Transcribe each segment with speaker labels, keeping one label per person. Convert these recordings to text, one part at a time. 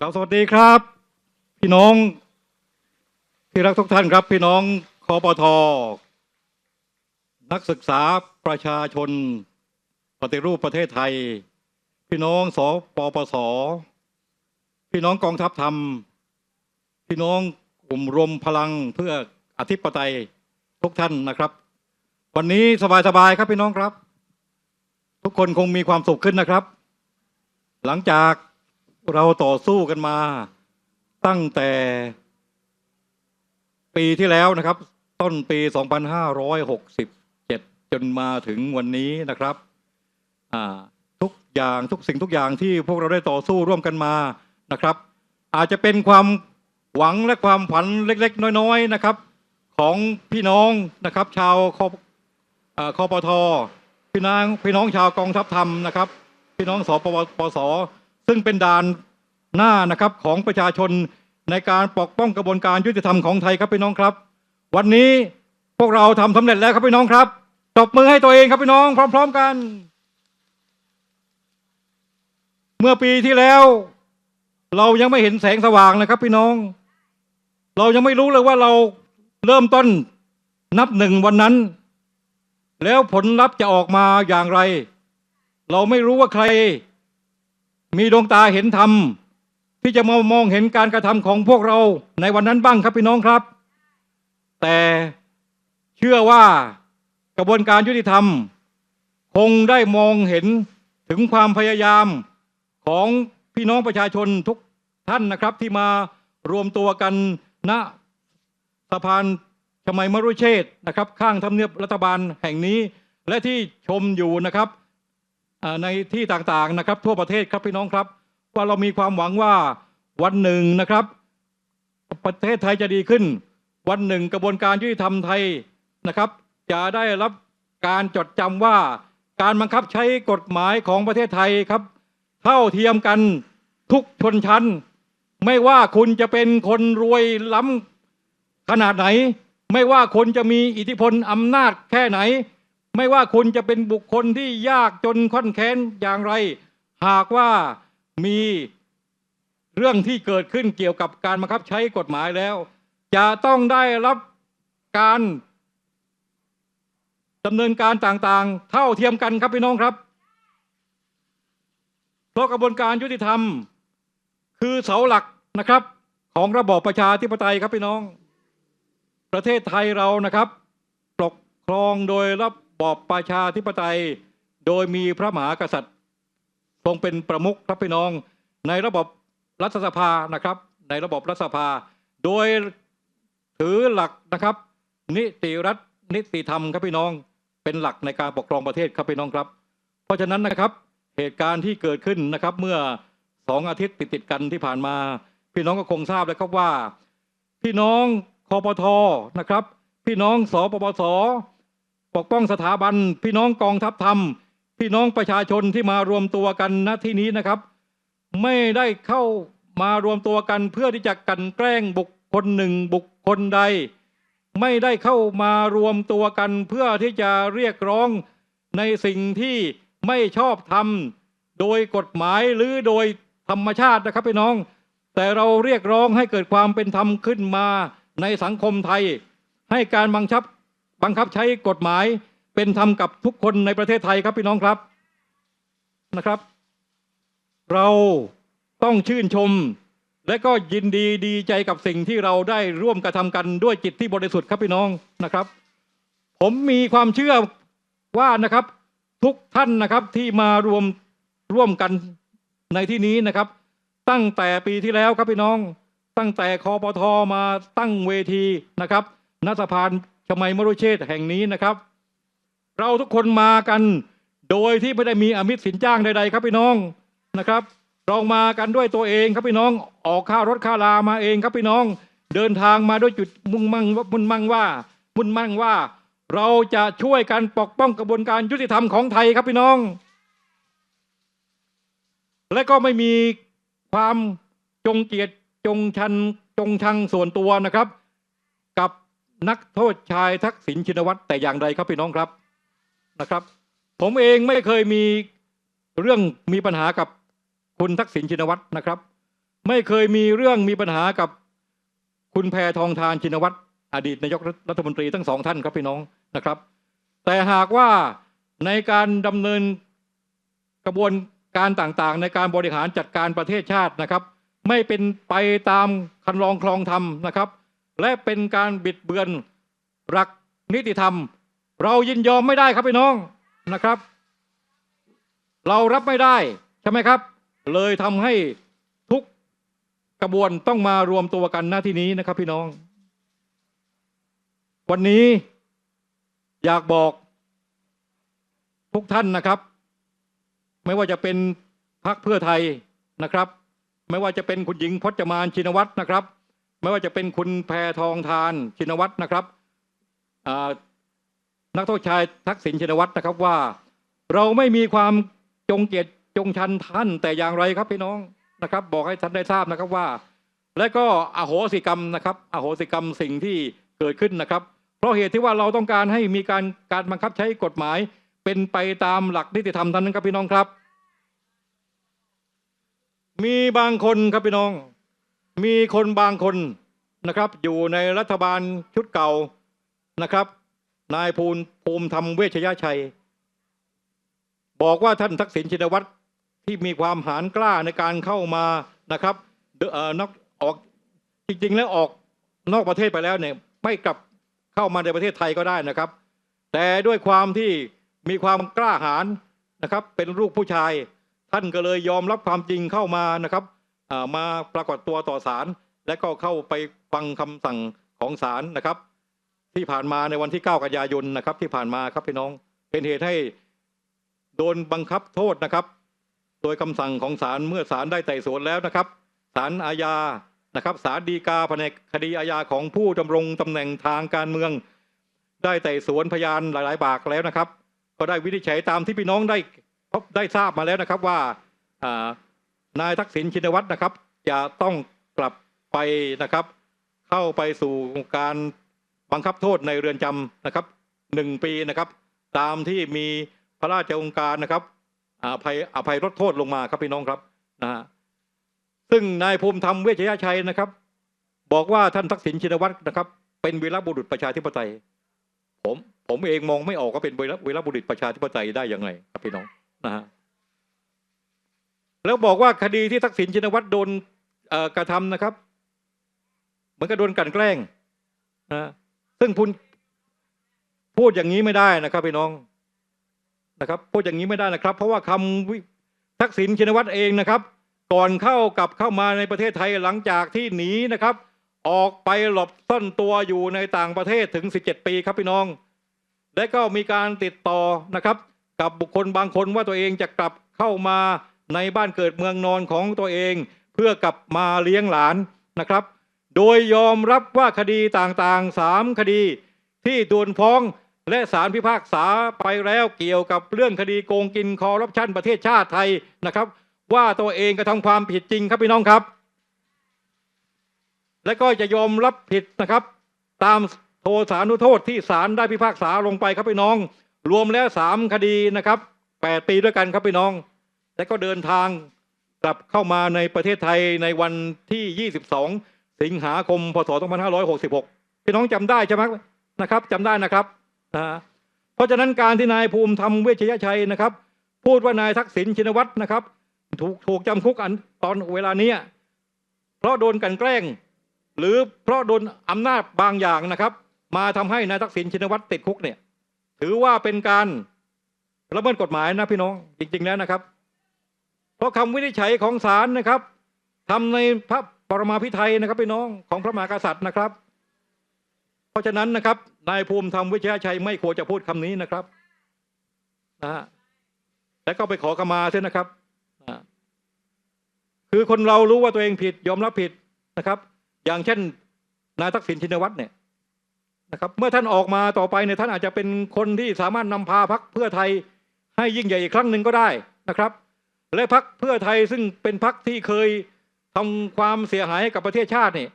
Speaker 1: ครับสวัสดีครับ พี่น้องที่รักทุกท่านครับ พี่น้องคอปทนักศึกษาประชาชน ปฏิรูปประเทศไทย พี่น้องสปปส พี่น้องกองทัพธรรม พี่น้องกลุ่มรวมพลังเพื่ออธิปไตยทุกท่านนะครับ วันนี้สบายๆครับพี่น้องครับ ทุกคนคงมีความสุขขึ้นนะครับ หลังจาก เราต่อสู้กันมาตั้งแต่ปีที่แล้วนะครับ ต้นปี 2567 จนมาถึงวันนี้นะครับทุกอย่างทุกสิ่งทุกอย่างที่พวกเราได้ต่อสู้ร่วมกันมานะครับ อาจจะเป็นความหวังและความฝันเล็ก ๆ น้อย ๆ นะครับ ของพี่น้องนะครับ ชาวคออคอปทพี่น้องพี่น้องชาวกองทัพธรรมนะครับ พี่น้องสปปส ซึ่งเป็นด่านหน้านะครับของประชาชนในการปกป้องกระบวนการยุติธรรมของไทยครับพี่น้องครับ วันนี้พวกเราทำสำเร็จแล้วครับพี่น้องครับตบมือให้ตัวเองครับพี่น้องพร้อม ๆกัน เมื่อปีที่แล้ว เรายังไม่เห็นแสงสว่างนะครับ พี่น้อง เรายังไม่รู้เลยว่าเราเริ่มต้นนับหนึ่งวันนั้น แล้วผลลัพธ์จะออกมาอย่างไร เราไม่รู้ว่าใคร มีดวงตาเห็นธรรมที่จะมามองเห็นการกระทำของพวกเราในวันนั้นบ้างครับพี่น้องครับ แต่เชื่อว่ากระบวนการยุติธรรม คงได้มองเห็นถึงความพยายามของพี่น้องประชาชนทุกท่านนะครับ ที่มารวมตัวกันณสะพานชมัยมรุเชษฐ์นะครับ ข้างทำเนียบรัฐบาลแห่งนี้ และที่ชมอยู่นะครับ ในที่ต่างๆนะครับ ทั่วประเทศครับพี่น้องครับ ว่าเรามีความหวังว่าวันหนึ่งนะครับ ประเทศไทยจะดีขึ้น วันหนึ่งกระบวนการยุติธรรมไทยนะครับ จะได้รับการจดจำว่าการบังคับใช้กฎหมายของประเทศไทยครับ เท่าเทียมกันทุกชนชั้น ไม่ว่าคุณจะเป็นคนรวยล้ำขนาดไหน ไม่ว่าคนจะมีอิทธิพลอำนาจแค่ไหน ไม่ว่าคุณจะเป็นบุคคลที่ยากจนข้อนแค้นอย่างไร หากว่ามีเรื่องที่เกิดขึ้นเกี่ยวกับการบังคับใช้กฎหมายแล้ว จะต้องได้รับการดำเนินการต่างๆ เท่าเทียมกันครับพี่น้องครับ เพราะกระบวนการยุติธรรม คือเสาหลักนะครับ ของระบอบประชาธิปไตยครับพี่น้อง ประเทศไทยเรานะครับ ปกครองโดยระ บอบประชาธิปไตย โดยมีพระมหากษัตริย์ ทรงเป็นประมุขครับพี่น้อง ในระบบรัฐสภานะครับ ในระบบรัฐสภา โดยถือหลักนะครับ นิติรัฐนิติธรรมครับพี่น้องเป็นหลักในการปกครองประเทศครับพี่น้องครับ เพราะฉะนั้นนะครับเหตุการณ์ที่เกิดขึ้นนะครับ เมื่อสองอาทิตย์ติดๆกันที่ผ่านมา พี่น้องก็คงทราบแล้วครับว่า พี่น้องคอปทนะครับ พี่น้องสปปส ปกป้องสถาบัน พี่น้องกองทัพธรรม พี่น้องประชาชนที่มารวมตัวกันณที่นี้นะครับ ไม่ได้เข้ามารวมตัวกันเพื่อที่จะกันแกล้งบุคคลหนึ่งบุคคลใด ไม่ได้เข้ามารวมตัวกันเพื่อที่จะเรียกร้องในสิ่งที่ไม่ชอบทำโดยกฎหมายหรือโดยธรรมชาตินะครับพี่น้อง แต่เราเรียกร้องให้เกิดความเป็นธรรมขึ้นมาในสังคมไทย ให้การบังคับ บังคับใช้กฎหมายเป็นธรรมกับทุกคนในประเทศไทยครับพี่น้องครับนะครับ เราต้องชื่นชม และก็ยินดีดีใจกับสิ่งที่เราได้ร่วมกระทำกันด้วยจิตที่บริสุทธิ์ครับพี่น้องนะครับ ผมมีความเชื่อว่านะครับ ทุกท่านนะครับที่มารวมร่วมกันในที่นี้นะครับ ตั้งแต่ปีที่แล้วครับพี่น้อง ตั้งแต่คอปทมาตั้งเวทีนะครับณสะพาน ชมัยมรุเชษแห่งนี้นะครับ เราทุกคนมากันโดยที่ไม่ได้มีอมิตรสินจ้างใดๆครับพี่น้องนะครับเรามากันด้วยตัวเองครับพี่น้องออกค่ารถค่าลามาเองครับพี่น้อง เดินทางมาด้วยจุดมุ่งมั่งมุ่งมั่งว่ามุ่งมั่งว่า เราจะช่วยกันปกป้องกระบวนการยุติธรรมของไทยครับพี่น้อง และก็ไม่มีความจงเกียดจงชันจงชังส่วนตัวนะครับ กับ นักโทษชายทักษิณชินวัตรแต่อย่างใดครับพี่น้องครับนะครับ ผมเองไม่เคยมีเรื่องมีปัญหากับคุณทักษิณชินวัตรนะครับ ไม่เคยมีเรื่องมีปัญหากับคุณแพทองทานชินวัตรอดีตนายกรัฐมนตรีทั้งสองท่านครับพี่น้องนะครับ แต่หากว่าในการดำเนินกระบวนการต่างๆ ในการบริหารจัดการประเทศชาตินะครับ ไม่เป็นไปตามคันลองคลองธรรมนะครับ และเป็นการบิดเบือนหลักนิติธรรม เรายินยอมไม่ได้ครับพี่น้องนะครับ เรารับไม่ได้ใช่ไหมครับ เลยทำให้ทุกกระบวนต้องมารวมตัวกันหน้าที่นี้นะครับพี่น้อง วันนี้อยากบอกทุกท่านนะครับ ไม่ว่าจะเป็นพรรคเพื่อไทยนะครับ ไม่ว่าจะเป็นคุณหญิงพจมานชินวัตรนะครับ ไม่ว่าจะเป็นคุณแพทองทานชินวัตรนะครับนักโทษชายทักษิณชินวัตรนะครับว่า เราไม่มีความจงเกียดจงชันท่านแต่อย่างไรครับพี่น้องนะครับ บอกให้ท่านได้ทราบนะครับว่า และก็อโหสิกรรมนะครับอโหสิกรรมสิ่งที่เกิดขึ้นนะครับ เพราะเหตุที่ว่าเราต้องการให้มีการการบังคับใช้กฎหมาย เป็นไปตามหลักนิติธรรมท่านั้นครับพี่น้องครับ มีบางคนครับพี่น้อง มีคนบางคนนะครับ อยู่ในรัฐบาลชุดเก่านะครับนายภูมิภูมิธรรมเวชยชัย บอกว่าท่านทักษิณชินวัตรที่มีความหานกล้าในการเข้ามานะครับเอ่อนอกออกจริง ๆ แล้วออกนอกประเทศไปแล้วเนี่ยไม่กลับเข้ามาในประเทศไทยก็ได้นะครับ แต่ด้วยความที่มีความกล้าหาญนะครับ เป็นลูกผู้ชาย ท่านก็เลยยอมรับความจริงเข้ามานะครับ มาปรากฏตัวต่อศาลและก็เข้าไปฟังคำสั่งของศาลนะครับ ที่ผ่านมาในวันที่ 9 กันยายนนะครับ ที่ผ่านมาครับพี่น้องเป็นเหตุให้โดนบังคับโทษนะครับ โดยคำสั่งของศาลเมื่อศาลได้ไต่สวนแล้วนะครับศาลอาญานะครับศาลฎีกาแผนกคดีอาญาของผู้ดำรงตำแหน่งทางการเมือง ได้ไต่สวนพยานหลาย ๆ ปากแล้วนะครับ ก็ได้วินิจฉัยตามที่พี่น้องได้ได้ทราบมาแล้วนะครับว่า นายทักษิณชินวัตรนะครับ จะต้องกลับไปนะครับ เข้าไปสู่การบังคับโทษในเรือนจำนะครับหนึ่งปีนะครับ ตามที่มีพระราชองค์การนะครับอภัยอภัยลดโทษลงมาครับพี่น้องครับนะฮะซึ่งนายภูมิธรรมเวชยชัยนะครับ บอกว่าท่านทักษิณชินวัตรนะครับ เป็นวีรบุรุษประชาธิปไตย ผมผมเองมองไม่ออกว่าเป็นวีรวีรบุรุษประชาธิปไตยได้ยังไงครับพี่น้องนะฮะ แล้วบอกว่าคดีที่ทักษิณชินวัตรโดนกระทำนะครับ เหมือนกับโดนกลันแกล้งนะซึ่งพูดพูดอย่างนี้ไม่ได้นะครับพี่น้องนะครับ พูดอย่างนี้ไม่ได้นะครับ เพราะว่าคำวิทักษิณชินวัตรเองนะครับ ก่อนเข้ากลับเข้ามาในประเทศไทยหลังจากที่หนีนะครับ ออกไปหลบซ่อนตัวอยู่ในต่างประเทศถึง 17 ปีครับพี่น้อง และก็มีการติดต่อนะครับ กับบุคคลบางคนว่าตัวเองจะกลับเข้ามา ในบ้านเกิดเมืองนอนของตัวเอง เพื่อกลับมาเลี้ยงหลานนะครับ โดยยอมรับว่าคดีต่างๆสามคดีที่โดนฟ้องและศาลพิพากษาไปแล้วเกี่ยวกับเรื่องคดีโกงกินคอร์รัปชันประเทศชาติไทยนะครับ ว่าตัวเองกระทำความผิดจริงครับพี่น้องครับ และก็จะยอมรับผิดนะครับ ตามโทษานุโทษที่ศาลได้พิพากษาลงไปครับพี่น้อง รวมแล้วสามคดีนะครับแปดปีด้วยกันครับพี่น้อง และก็เดินทางกลับเข้ามาในประเทศไทยในวันที่ 22 สิงหาคม พศ 2566 พี่น้องจำได้ใช่ไหมนะครับจำได้นะครับนะเพราะฉะนั้นการที่นายภูมิธรรมเวชยชัยนะครับ พูดว่านายทักษิณชินวัตรนะครับ ถูกถูกจำคุกอันตอนเวลานี้เพราะโดนกันแกล้ง หรือเพราะโดนอำนาจบางอย่างนะครับ มาทำให้นายทักษิณชินวัตรติดคุกเนี่ย ถือว่าเป็นการละเมิดกฎหมายนะพี่น้องจริง ๆ แล้วนะครับ เพราะคำวินิจฉัยของศาลนะครับทำในพระปรมาภิไธยนะครับพี่น้องของพระมหากษัตริย์นะครับ เพราะฉะนั้นนะครับนายภูมิธรรมวิชยชัยไม่ควรจะพูดคำนี้นะครับนะฮะและก็ไปขอขมาเสียนะครับคือคนเรารู้ว่าตัวเองผิดยอมรับผิดนะครับ อย่างเช่น นายทักษิณชินวัตรเนี่ยนะครับ เมื่อท่านออกมาต่อไปเนี่ยท่านอาจจะเป็นคนที่สามารถนำพาพักเพื่อไทยให้ยิ่งใหญ่อีกครั้งหนึ่งก็ได้นะครับ และพักเพื่อไทยซึ่งเป็นพักที่เคยทำความเสียหายให้กับประเทศชาตินี่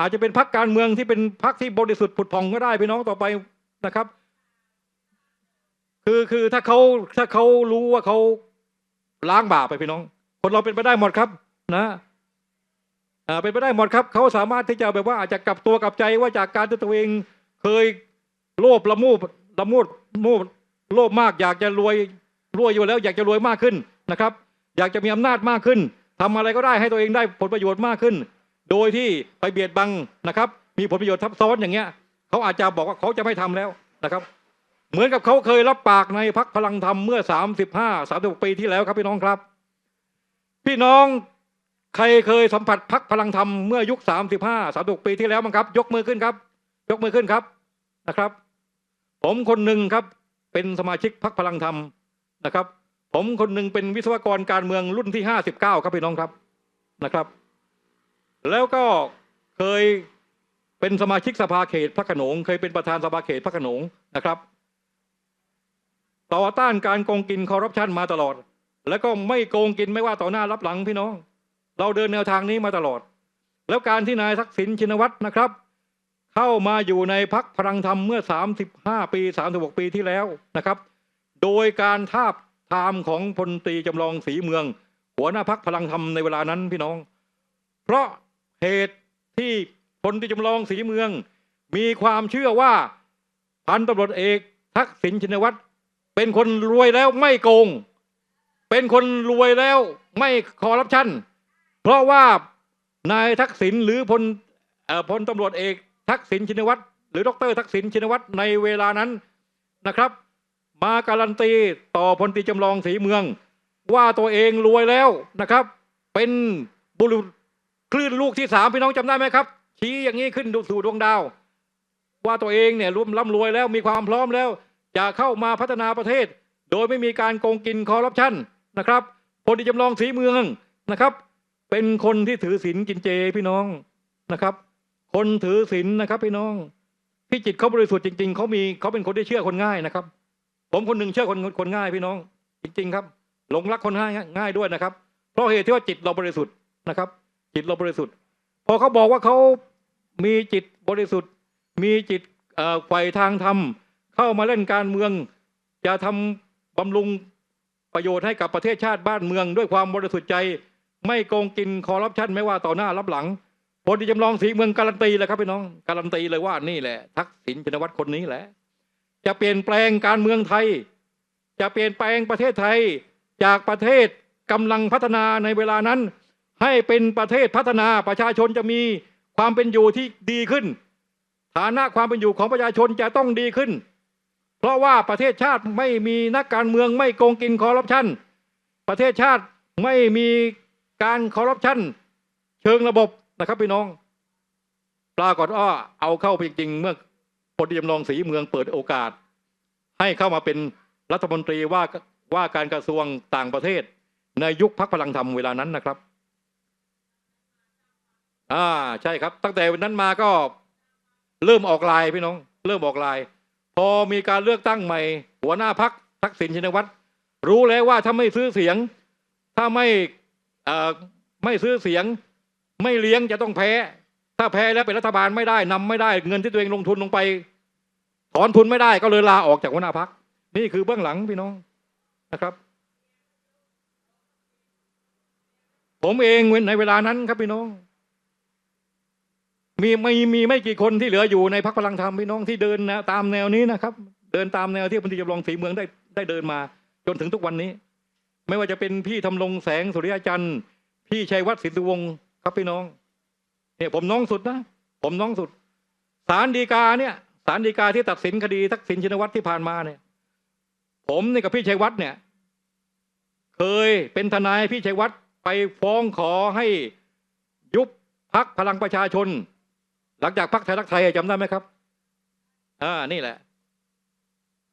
Speaker 1: อาจจะเป็นพักการเมืองที่เป็นพักที่บริสุทธิ์ผุดผ่องก็ได้พี่น้องต่อไปนะครับ คือคือถ้าเขาถ้าเขารู้ว่าเขาล้างบาปไปพี่น้อง คนเราเป็นไปได้หมดครับ นะอ่าเป็นไปได้หมดครับเขาสามารถที่จะแบบว่าอาจจะกลับตัวกลับใจว่าจากการที่ตัวเองเคยโลภละมูดละมูดมูดโลภมากอยากจะรวยรวยอยู่แล้ว อยากจะรวยมากขึ้นนะครับ อยากจะมีอำนาจมากขึ้นทำอะไรก็ได้ให้ตัวเองได้ผลประโยชน์มากขึ้น โดยที่ไปเบียดบังนะครับ มีผลประโยชน์ทับซ้อนอย่างเงี้ยเขาอาจจะบอกว่าเขาจะไม่ทำแล้วนะครับ เหมือนกับเขาเคยรับปากในพักพลังธรรมเมื่อ 35 36 ปีที่แล้วครับพี่น้องครับ พี่น้องใครเคยสัมผัสพักพลังธรรมเมื่อยุค 35 36 ปีที่แล้วมั้งครับ ยกมือขึ้นครับ ยกมือขึ้นครับนะครับ ผมคนหนึ่งครับเป็นสมาชิกพักพลังธรรมนะครับ ผมคนหนึ่งเป็นวิศวกรการเมืองรุ่นที่59ครับพี่น้องครับนะครับ แล้วก็เคยเป็นสมาชิกสภาเขตพระขนง เคยเป็นประธานสภาเขตพระขนงนะครับ ต่อต้านการโกงกินคอร์รัปชันมาตลอด แล้วก็ไม่โกงกินไม่ว่าต่อหน้ารับหลังพี่น้อง เราเดินแนวทางนี้มาตลอด แล้วการที่นายทักษิณชินวัตรนะครับ เข้ามาอยู่ในพักพลังธรรมเมื่อ 35 ปี 36 ปีที่แล้วนะครับ โดยการทาบ ทามของพลตรีจำลองศรีเมือง หัวหน้าพักพลังธรรมในเวลานั้นพี่น้อง เพราะเหตุที่พลตรีจำลองศรีเมือง มีความเชื่อว่าพันตำรวจเอกทักษิณชินวัตรเป็นคนรวยแล้วไม่โกง เป็นคนรวยแล้วไม่คอร์รัปชันเพราะว่านายทักษิณหรือพลอพลตำรวจเอกทักษิณชินวัตรหรือดรทักษิณชินวัตรในเวลานั้นนะครับ มาการันตีต่อพลตีจำลองศรีเมือง ว่าตัวเองรวยแล้วนะครับ เป็นบุรุษคลื่นลูกที่สามพี่น้องจำได้ไหมครับ ชี้อย่างนี้ขึ้นสู่ดวงดาว ว่าตัวเองเนี่ยร่วมร่ำรวยแล้วมีความพร้อมแล้วจะเข้ามาพัฒนาประเทศ โดยไม่มีการโกงกินคอร์รัปชันนะครับพลที่จำลองศรีเมืองนะครับ เป็นคนที่ถือศีลกินเจพี่น้องนะครับ คนถือศีลนะครับพี่น้องพี่จิตเขาบริสุทธิ์จริง ๆเขามีเขาเป็นคนที่เชื่อคนง่ายนะครับ ผมคนหนึ่งเชื่อคนคนง่ายพี่น้อง จริง ๆ ครับ หลงรักคนง่ายง่ายด้วยนะครับ เพราะเหตุที่ว่าจิตเราบริสุทธิ์นะครับ จิตเราบริสุทธิ์ พอเขาบอกว่าเขามีจิตบริสุทธิ์ มีจิตเอ่ทางธรรมเข้ามาเล่นการเมือง จะทำบำรุงประโยชน์ให้กับประเทศชาติบ้านเมือง ด้วยความบริสุทธิ์ใจ ไม่โกงกินคอร์รัปชันไม่ว่าต่อหน้ารับหลังพลที่จำลองสีเมืองการันตีเลยครับพี่น้องการันตีเลยว่านี่แหละ ทักษิณชินวัตรคนนี้แหละ จะเปลี่ยนแปลงการเมืองไทย จะเปลี่ยนแปลงประเทศไทย จากประเทศกำลังพัฒนาในเวลานั้น ให้เป็นประเทศพัฒนาประชาชนจะมีความเป็นอยู่ที่ดีขึ้น ฐานะความเป็นอยู่ของประชาชนจะต้องดีขึ้น เพราะว่าประเทศชาติไม่มีนักการเมืองไม่โกงกินคอร์รัปชันประเทศชาติไม่มีการคอร์รัปชันเชิงระบบนะครับพี่น้อง ปรากฏว่าเอาเข้าไปจริงๆเมื่อ พลเอกจำลองศรีเมืองเปิดโอกาส ให้เข้ามาเป็นรัฐมนตรีว่าว่าการกระทรวงต่างประเทศ ในยุคพักพลังธรรมเวลานั้นนะครับอ่าใช่ครับ ตั้งแต่วันนั้นมาก็เริ่มออกลายพี่น้อง เริ่มออกลาย พอมีการเลือกตั้งใหม่ หัวหน้าพักทักษิณชินวัตรรู้แล้วว่าถ้าไม่ซื้อเสียง ถ้าไม่ไม่ซื้อเสียง ไม่เลี้ยงจะต้องแพ้ ถ้าแพ้แล้วเป็นรัฐบาลไม่ได้นำไม่ได้เงินที่ตัวเองลงทุนลงไป ถอนทุนไม่ได้ก็เลยลาออกจากหัวหน้าพัก นี่คือเบื้องหลังพี่น้องนะครับ ผมเองในเวลานั้นครับพี่น้อง มีไม่มีไม่กี่คนที่เหลืออยู่ในพักพลังธรรมพี่น้องที่เดินนวตามแนวนี้นะครับ เดินตามแนวที่พลตรีจำลองศรีเมืองได้ได้เดินมา จนถึงทุกวันนี้ ไม่ว่าจะเป็นพี่ทำรงแสงสุริยจันทร์พี่ชัยวัฒน์สินสุวงศ์ครับพี่น้องเนี่ยผมน้องสุดนะผมน้องสุดศาลฎีกาเนี่ย ศาลฎีกาที่ตัดสินคดีทักษิณชินวัตรที่ผ่านมาเนี่ย ผมเนี่ยกับพี่ชัยวัฒน์เนี่ย เคยเป็นทนายพี่ชัยวัฒน์ไปฟ้องขอให้ยุบพักพลังประชาชน หลังจากพักไทยรักไทยจำได้ไหมครับอ่านี่แหละ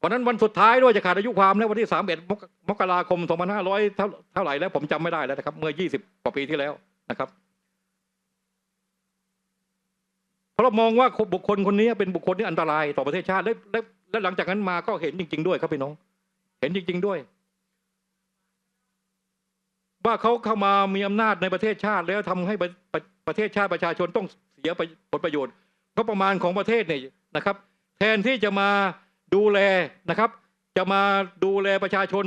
Speaker 1: วันนั้นวันสุดท้ายด้วยจะขาดอายุความแล้ววันที่สามเอ็ดมกราคมสองพันห้าร้อยเท่าเท่าไหร่แล้วผมจำไม่ได้แล้วนะครับ เมื่อยี่สิบกว่าปีที่แล้วนะครับ เพ ราะเรามองว่าบุคคลคนนี้เป็นบุคคลที่อันตรายต่อประเทศชาติและและหลังจากนั้นมาก็เห็นจริง ๆ ด้วยครับพี่น้อง เห็นจริง ๆ ด้วย ว่าเขาเข้ามามีอำนาจในประเทศชาติ แล้วทำให้ประประประเทศชาติประชาชนต้องเสียผลประโยชน์ก็ประมาณของประเทศเนี่ยนะครับ แทนที่จะมาดูแลนะครับ จะมาดูแลประชาชน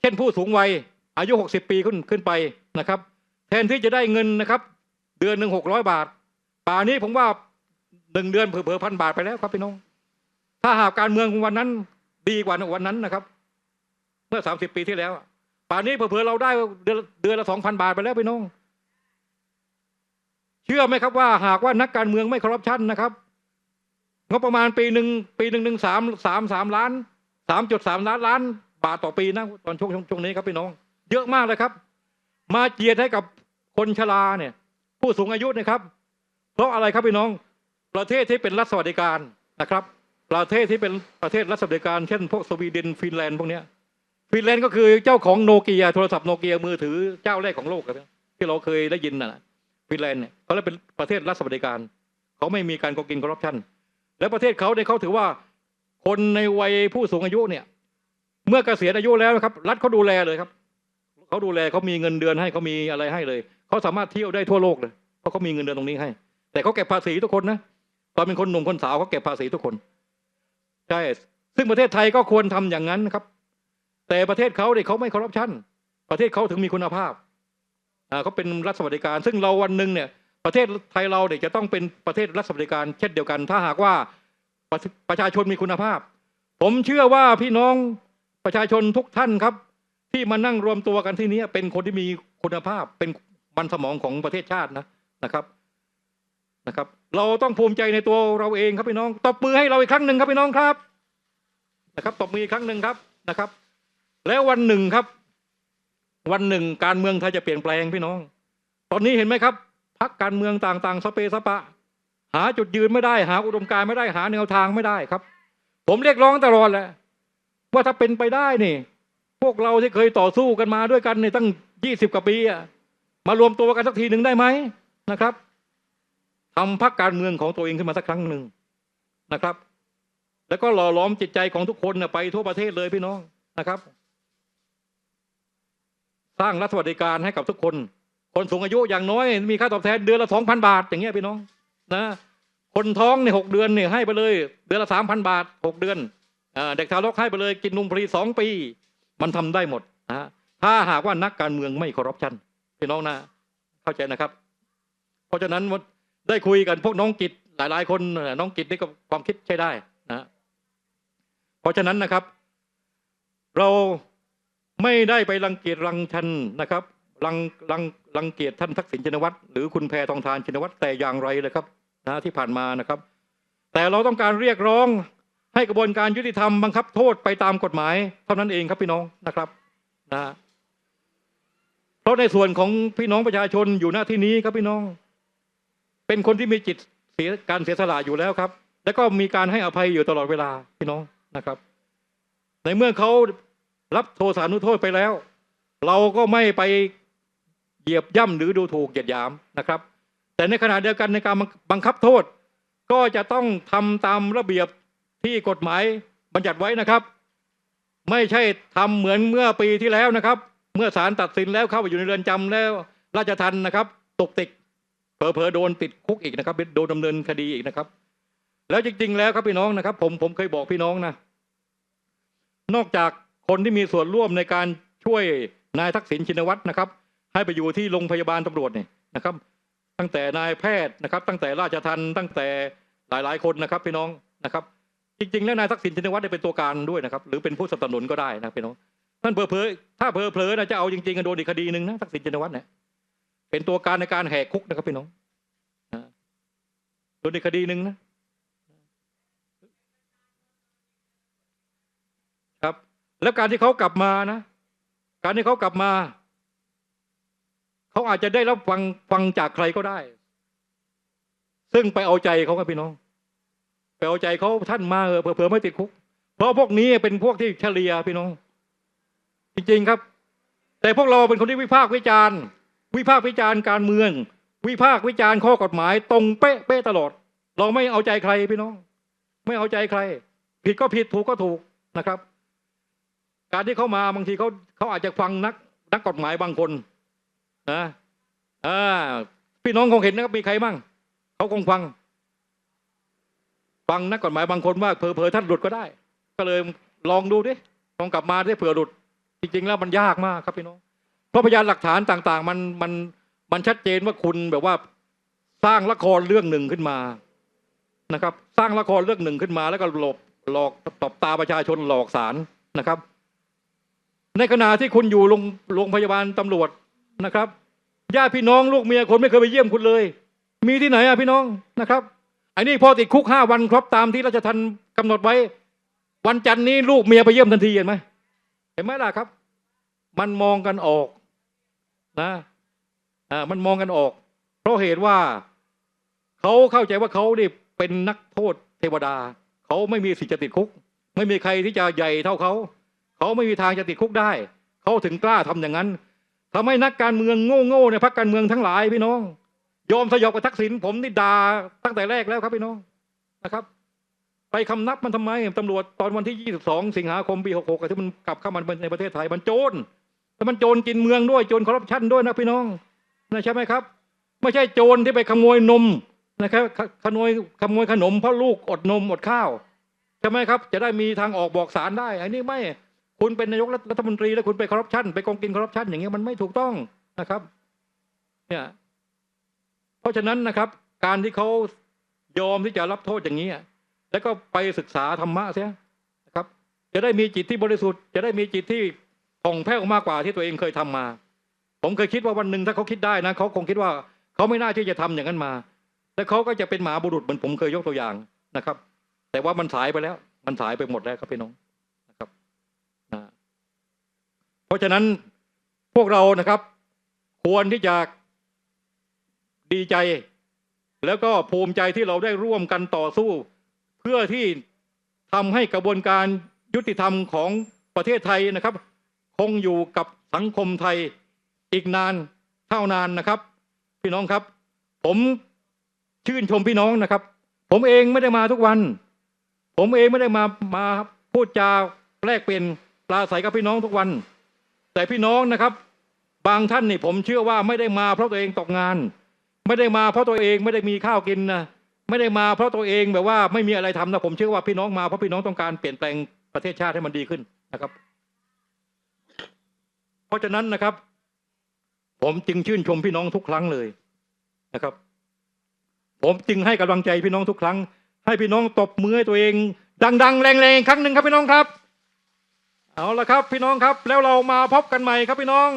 Speaker 1: เช่นผู้สูงวัยอายุ 60 ปีขึ้นขึ้นไปนะครับ แทนที่จะได้เงินนะครับ เดือนหนึ่งหกร้อยบาท ป่านี้ผมว่าหนึ่งเดือนเผื่อๆพันบาทไปแล้วครับพี่น้อง ถ้าหากการเมืองวันนั้น ดีกว่าวันนั้นนะครับ เมื่อสามสิบปีที่แล้ว ป่านนี้เผื่อๆเราได้เดือนเดือนละสองพันบาทไปแล้วพี่น้อง เชื่อไหมครับว่า หากว่านักการเมืองไม่คอร์รัปชันนะครับงบประมาณปีหนึ่งปีหนึ่งหนึ่งสามสามสามล้านสามจุดสามล้านล้านบาทต่อปีนะตอนช่วงช่วงช่วงนี้ครับพี่น้อง เยอะมากเลยครับ มาเจียดให้กับคนชราเนี่ย ผู้สูงอายุนะครับ เพราะอะไรครับพี่น้องประเทศที่เป็นรัฐสวัสดิการนะครับ ประเทศที่เป็นประเทศรัฐสวัสดิการเช่นพวกสวีเดนฟินแลนด์พวกเนี้ยฟินแลนด์ก็คือเจ้าของโนเกียโทรศัพท์โนเกียมือถือเจ้าแรกของโลกครับที่เราเคยได้ยินนะฟินแลนด์เนี่ยเขาเรียกเป็นประเทศรัฐสวัสดิการเขาไม่มีการโกงกินคอร์รัปชันและประเทศเขาเนี่ยเขาถือว่าคนในวัยผู้สูงอายุเนี่ย เมื่อเกษียณอายุแล้วนะครับ รัฐเขาดูแลเลยครับเขาดูแลเขามีเงินเดือนให้เขามีอะไรให้เลยเขาสามารถเที่ยวได้ทั่วโลกเลยเพราะเขามีเงินเดือนตรงนี้ให้ แต่เขาเก็บภาษีทุกคนนะตอนเป็นคนหนุ่มคนสาวเขาเก็บภาษีทุกคนใช่ซึ่งประเทศไทยก็ควรทำอย่างนั้นนะครับ แต่ประเทศเขาเนี่ยเขาไม่คอร์รัปชันประเทศเขาถึงมีคุณภาพอ่าเขาเป็นรัฐสวัสดิการ ซึ่งเราวันหนึ่งเนี่ย ประเทศไทยเราเนี่ยจะต้องเป็นประเทศรัฐสวัสดิการ เช่นเดียวกัน ถ้าหากว่าประประชาชนมีคุณภาพ ผมเชื่อว่าพี่น้องประชาชนทุกท่านครับ ที่มานั่งรวมตัวกันที่นี้เป็นคนที่มีคุณภาพเป็นมันสมองของประเทศชาตินะนะครับ นะครับ เราต้องภูมิใจในตัวเราเองครับพี่น้อง ตบมือให้เราอีกครั้งหนึ่งครับพี่น้องครับนะครับ ตบมืออีกครั้งหนึ่งครับนะครับ แล้ววันหนึ่งครับ วันหนึ่งการเมืองไทยจะเปลี่ยนแปลงพี่น้อง ตอนนี้เห็นไหมครับพักการเมืองต่างๆสเปสปะ หาจุดยืนไม่ได้ หาอุดมการณ์ไม่ได้หาแนวทางไม่ได้ครับ ผมเรียกร้องตลอดแหละว่าถ้าเป็นไปได้นี่ พวกเราที่เคยต่อสู้กันมาด้วยกันเนี่ยตั้งยี่สิบกว่าปีอะมารวมตัวกันสักทีหนึ่งได้ไหมนะครับ ทำพักการเมืองของตัวเองขึ้นมาสักครั้งหนึ่งนะครับ แล้วก็หล่อหลอมจิตใจของทุกคนไปทั่วประเทศเลยพี่น้องนะครับ สร้างรัฐสวัสดิการให้กับทุกคน คนสูงอายุอย่างน้อย มีค่าตอบแทนเดือนละสองพันบาท อย่างเงี้ยพี่น้องนะคนท้องเนี่ยหกเดือนเนี่ยให้ไปเลย เดือนละสามพันบาทหกเดือนเด็กทารกให้ไปเลยกินนมฟรีสองปี มันทำได้หมดนะถ้าหากว่านักการเมืองไม่คอร์รัปชันพี่น้องนะ เข้าใจนะครับ เพราะฉะนั้นวัน ได้คุยกันพวกน้องกิจหลาย ๆ คนเอ่อน้องกิจนี่ก็ความคิดใช้ได้นะเพราะฉะนั้นนะครับ เราไม่ได้ไปรังเกียจรังชันนะครับรังรังรังเกียจท่านทักษิณชินวัตรหรือคุณแพทองทานชินวัตรแต่อย่างไรเลยครับนะที่ผ่านมานะครับ แต่เราต้องการเรียกร้องให้กระบวนการยุติธรรมบังคับโทษไปตามกฎหมายเท่านั้นเองครับพี่น้องนะครับนะเพราะในส่วนของพี่น้องประชาชนอยู่หน้าที่นี้ครับพี่น้อง เป็นคนที่มีจิตเสียการเสียสละอยู่แล้วครับ แล้วก็มีการให้อภัยอยู่ตลอดเวลาพี่น้องนะครับ ในเมื่อเขารับโทษานุโทษไปแล้ว เราก็ไม่ไปเหยียบย่ำหรือดูถูกเหยียดหยามนะครับ แต่ในขณะเดียวกันในการบังคับโทษ ก็จะต้องทำตามระเบียบที่กฎหมายบัญญัติไว้นะครับ ไม่ใช่ทำเหมือนเมื่อปีที่แล้วนะครับ เมื่อศาลตัดสินแล้วเข้าไปอยู่ในเรือนจำแล้วราชทันนะครับ ตกติก เผลอๆโดนติดคุกอีกนะครับโดนดำเนินคดีอีกนะครับ แล้วจริง ๆ แล้วครับพี่น้องนะครับ ผมผมเคยบอกพี่น้องนะนอกจากคนที่มีส่วนร่วมในการช่วยนายทักษิณชินวัตรนะครับ ให้ไปอยู่ที่โรงพยาบาลตำรวจเนี่ยนะครับ ตั้งแต่นายแพทย์นะครับ ตั้งแต่ราชทันตั้งแต่หลาย ๆ คนนะครับพี่น้องนะครับ จริง ๆ แล้วนายทักษิณชินวัตรได้เป็นตัวการด้วยนะครับ หรือเป็นผู้สนับสนุนก็ได้นะพี่น้องท่านเผลอๆถ้าเผลอๆนะจะเอาจริงๆก็โดนอีกคดีหนึ่งนะทักษิณชินวัตรเนี่ย เป็นตัวการในการแหกคุกนะครับพี่น้องโดนอีกคดีหนึ่งนะครับ แล้วการที่เขากลับมานะ การที่เขากลับมา เขาอาจจะได้รับฟังฟังจากใครก็ได้ ซึ่งไปเอาใจเขาครับพี่น้อง ไปเอาใจเขาท่านมาเออเผื่อไม่ติดคุก เพราะพวกนี้เป็นพวกที่เฉลียพี่น้อง จริงๆครับ แต่พวกเราเป็นคนที่วิพากษ์วิจารณ์ วิพากษ์วิจารณ์การเมือง วิพากษ์วิจารณ์ข้อกฎหมาย ตรงเป๊ะเป๊ะตลอด เราไม่เอาใจใครพี่น้อง ไม่เอาใจใคร ผิดก็ผิดถูกก็ถูกนะครับ การที่เขามาบางทีเขาเขาอาจจะฟังนัก นักกฎหมายบางคนนะอ่าพี่น้องคงเห็นนะครับมีใครบ้างเขาคงฟัง ฟังนักกฎหมายบางคนว่าเผลอๆท่านหลุดก็ได้ ก็เลยลองดูดิลองกลับมาได้เผื่อหลุด จริง ๆ แล้วมันยากมากครับพี่น้อง เพราะพยานหลักฐานต่างๆ มันมันมันชัดเจนว่าคุณแบบว่าสร้างละครเรื่องหนึ่งขึ้นมานะครับ สร้างละครเรื่องหนึ่งขึ้นมา แล้วก็หลบหลอกตบตาประชาชนหลอกสารนะครับ ในขณะที่คุณอยู่โรงโรงพยาบาลตำรวจนะครับญาติพี่น้องลูกเมียคนไม่เคยไปเยี่ยมคุณเลย มีที่ไหนอะพี่น้องนะครับไอ้นี่พอติดคุกห้าวันครบตามที่ราชทันกำหนดไว้ วันจันทร์นี้ลูกเมียไปเยี่ยมทันทีเห็นไหมเห็นไหมล่ะครับ มันมองกันออก นะอ่ามันมองกันออก เพราะเหตุว่าเขาเข้าใจว่าเขานี่เป็นนักโทษเทวดา เขาไม่มีสิทธิ์จะติดคุก ไม่มีใครที่จะใหญ่เท่าเขาเขาไม่มีทางจะติดคุกได้ เขาถึงกล้าทำอย่างนั้นทำให้นักการเมืองโง่ๆในพรรคการเมืองทั้งหลายพี่น้อง ยอมสยบกับทักษิณผมนี่ด่าตั้งแต่แรกแล้วครับพี่น้องนะครับ ไปคำนับมันทำไมตำรวจตอนวันที่ 22 สิงหาคมปี 66ที่มันกลับเข้ามาในประเทศไทยมันโจร แต่มันโจรกินเมืองด้วยโจรคอร์รัปชันด้วยนะพี่น้องนะใช่ไหมครับ ไม่ใช่โจรที่ไปขโมยนมนะครับขโมยขโมยขนมเพราะลูกอดนมอดข้าวใช่ไหมครับ จะได้มีทางออกบอกสารได้อันนี้ไม่คุณเป็นนายกรัฐมนตรีแล้วคุณไปคอร์รัปชันไปโกงกินคอร์รัปชันอย่างเงี้ยมันไม่ถูกต้องนะครับเนี่ยเพราะฉะนั้นนะครับ การที่เขายอมที่จะรับโทษอย่างนี้แล้วก็ไปศึกษาธรรมะเสียนะครับ จะได้มีจิตที่บริสุทธิ์ จะได้มีจิตที่ ผ่องแผ้วมากกว่าที่ตัวเองเคยทำมา ผมเคยคิดว่าวันหนึ่งถ้าเขาคิดได้นะเขาคงคิดว่าเขาไม่น่าที่จะทำอย่างนั้นมา แล้วเขาก็จะเป็นหมาบุรุษเหมือนผมเคยยกตัวอย่างนะครับ แต่ว่ามันสายไปแล้ว มันสายไปหมดแล้วครับพี่น้องนะครับนะเพราะฉะนั้นพวกเรานะครับ ควรที่จะดีใจ แล้วก็ภูมิใจที่เราได้ร่วมกันต่อสู้ เพื่อที่ทำให้กระบวนการยุติธรรมของประเทศไทยนะครับ คงอยู่กับสังคมไทยอีกนานเท่านานนะครับ พี่น้องครับ ผมชื่นชมพี่น้องนะครับ ผมเองไม่ได้มาทุกวัน ผมเองไม่ได้มามาพูดจาแลกเปลี่ยนปลาใสกับพี่น้องทุกวัน แต่พี่น้องนะครับ บางท่านนี่ผมเชื่อว่าไม่ได้มาเพราะตัวเองตกงาน ไม่ได้มาเพราะตัวเองไม่ได้มีข้าวกินนะไม่ได้มาเพราะตัวเองแบบว่าไม่มีอะไรทำนะผมเชื่อว่าพี่น้องมาเพราะพี่น้องต้องการเปลี่ยนแปลงประเทศชาติให้มันดีขึ้นนะครับ เพราะฉะนั้นนะครับ ผมจึงชื่นชมพี่น้องทุกครั้งเลยนะครับ ผมจึงให้กำลังใจพี่น้องทุกครั้ง ให้พี่น้องตบมือให้ตัวเอง ดัง ๆ แรงๆครั้งหนึ่งครับพี่น้องครับ เอาละครับ พี่น้องครับ แล้วเรามาพบกันใหม่ครับพี่น้อง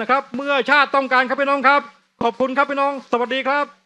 Speaker 1: นะครับ เมื่อชาติต้องการครับพี่น้องครับ ขอบคุณครับพี่น้อง สวัสดีครับ